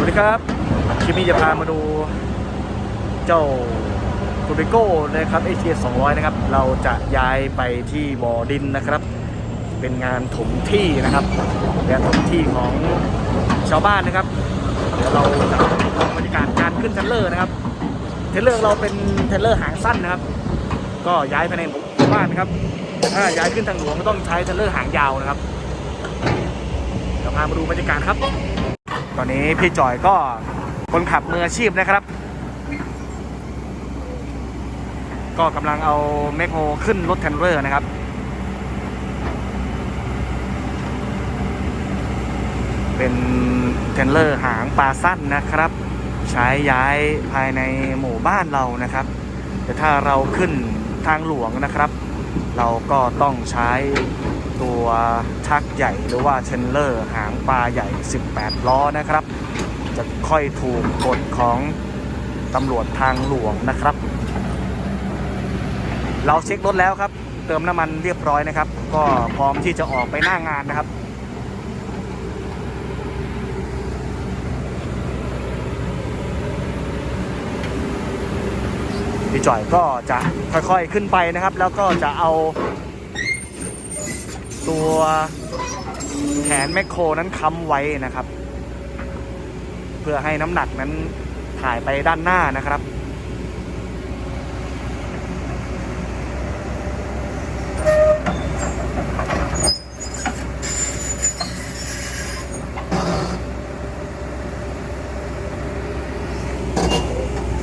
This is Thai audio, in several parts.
วัสดีครับคลิปนี้จะพามาดูเจ้าโกเบโก้นะครับเอเชีย200 นะครับ เราจะย้ายไปที่บ่อดินนะครับ เป็นงานถมที่นะครับงานถมที่ของชาวบ้านนะครับเดี๋ยวเราจะดูบรรยากาศการขึ้นเทรลเลอร์นะครับ เทรลเลอร์เราเป็นเทรลเลอร์หางสั้นนะครับ ก็ย้ายภายในหมู่บ้านนะครับแต่ถ้าย้ายขึ้นทางหลวงก็ต้องใช้เทรลเลอร์หางยาวนะครับเดี๋ยวพามาดูบรรยากาศครับ อนนี้พี่จอยก็คนขับมืออาชีพนะครับ ก็กำลังเอาแมคโฮขึ้นรถเทรลเลอร์นะครับเป็นเทรลเลอร์หางปลาสั้นนะครับ ใช้ย้ายภายในหมู่บ้านเรานะครับ แต่ถ้าเราขึ้นทางหลวงนะครับ เราก็ต้องใช้ตัวชักใหญ่หรือว่าเชนเลอร์หางปลาใหญ่ 18 ล้อนะครับ จะค่อยถูกกฎของตำรวจทางหลวงนะครับ เราเช็ครถแล้วครับ เติมน้ำมันเรียบร้อยนะครับ ก็พร้อมที่จะออกไปหน้างานนะครับ พี่จ่อยก็จะค่อยๆขึ้นไปนะครับ แล้วก็จะเอา ตัวแขนแมคโครนั้นค้ำไว้นะครับ เพื่อให้น้ำหนักนั้นถ่ายไปด้านหน้านะครับ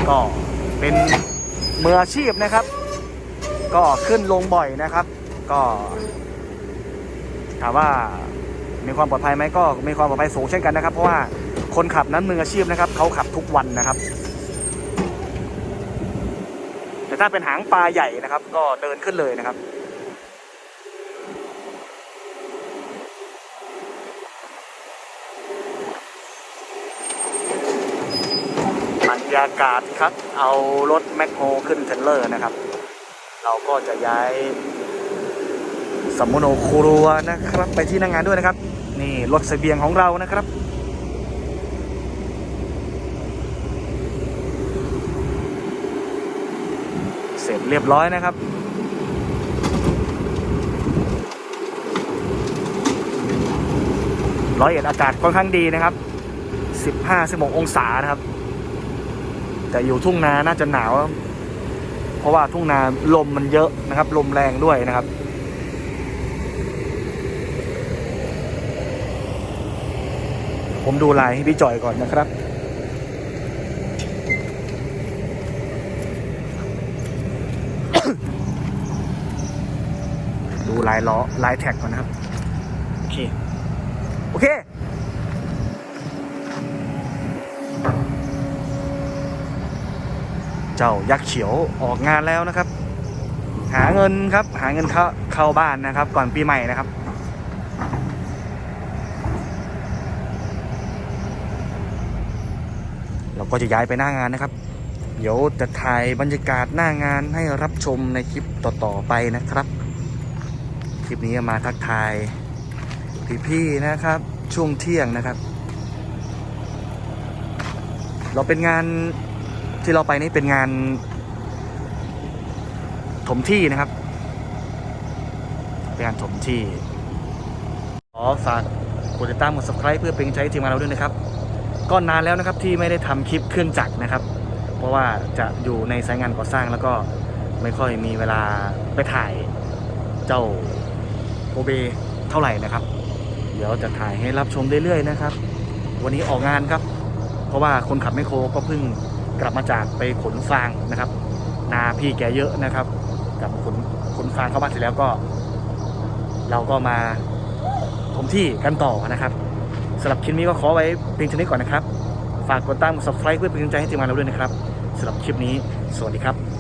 ก็เป็น มืออาชีพนะครับ ก็ขึ้นลงบ่อยนะครับ ก็ถามว่ามีความปลอดภัยไหมก็มีความปลอดภัยสูงเช่นกันนะครับ เพราะว่าคนขับนั้นมืออาชีพนะครับเขาขับทุกวันนะครับ แต่ถ้าเป็นหางปลาใหญ่นะครับ ก็เดินขึ้นเลยนะครับ บรร ยากาศครับ เอารถแมคโฮขึ้นเทรลเลอร์นะครับ เราก็จะย้ายสมโมโนครัวนะครับ ไปที่หนั่งงานด้วยนะครับ นี่รถเสบียงของเรานะครับเสร็จเรียบร้อยนะครับร้อยเอ็ดอากาศค่อนข้างดีนะครับ 15 16 องศานะครับ แต่อยู่ทุ่งนาน่าจะหนาว เพราะว่าทุ่งนาลมมันเยอะนะครับ ลมแรงด้วยนะครับ ผมดูลายให้พี่จอยก่อนนะครับดูลายล้อลายแท็กก่อนนะครับ โอเค โอเค เจ้ายักษ์เขียวออกงานแล้วนะครับ หาเงินครับหาเงินเข้าเข้าบ้านนะครับ ก่อนปีใหม่นะครับเราก็จะย้ายไปหน้างานนะครับ เดี๋ยวจะถ่ายบรรยากาศหน้างานให้รับชมในคลิปต่อๆไปนะครับ คลิปนี้มาทักทายพี่ๆนะครับ ช่วงเที่ยงนะครับ เราเป็นงาน ที่เราไปนี่เป็นงาน ถมที่นะครับ เป็นงานถมที่ ขอฝากกดติดตามกด subscribe เพื่อเป็นกำลังใจให้ทีมงานเราด้วยนะครับก็นานแล้วนะครับที่ไม่ได้ทำคลิปเครื่องจักรนะครับ เพราะว่าจะอยู่ในสายงานก่อสร้างแล้วก็ไม่ค่อยมีเวลาไปถ่ายเจ้าโอเบเท่าไหร่นะครับ เดี๋ยวจะถ่ายให้รับชมเรื่อยๆนะครับ วันนี้ออกงานครับ เพราะว่าคนขับไมโครก็เพิ่ง กลับมาจากไปขนฟางนะครับ นาพี่แกเยอะนะครับ กับขนขนฟางเข้าบ้านเสร็จแล้วก็ เราก็มาถมที่กันต่อนะครับสำหรับคลิปนี้ก็ขอไว้เพียงเท่านี้ก่อนนะครับ ฝากกดตาม subscribe เพื่อเป็นกำลังใจให้ทีมงานเราด้วยนะครับสำหรับคลิปนี้ สวัสดีครับ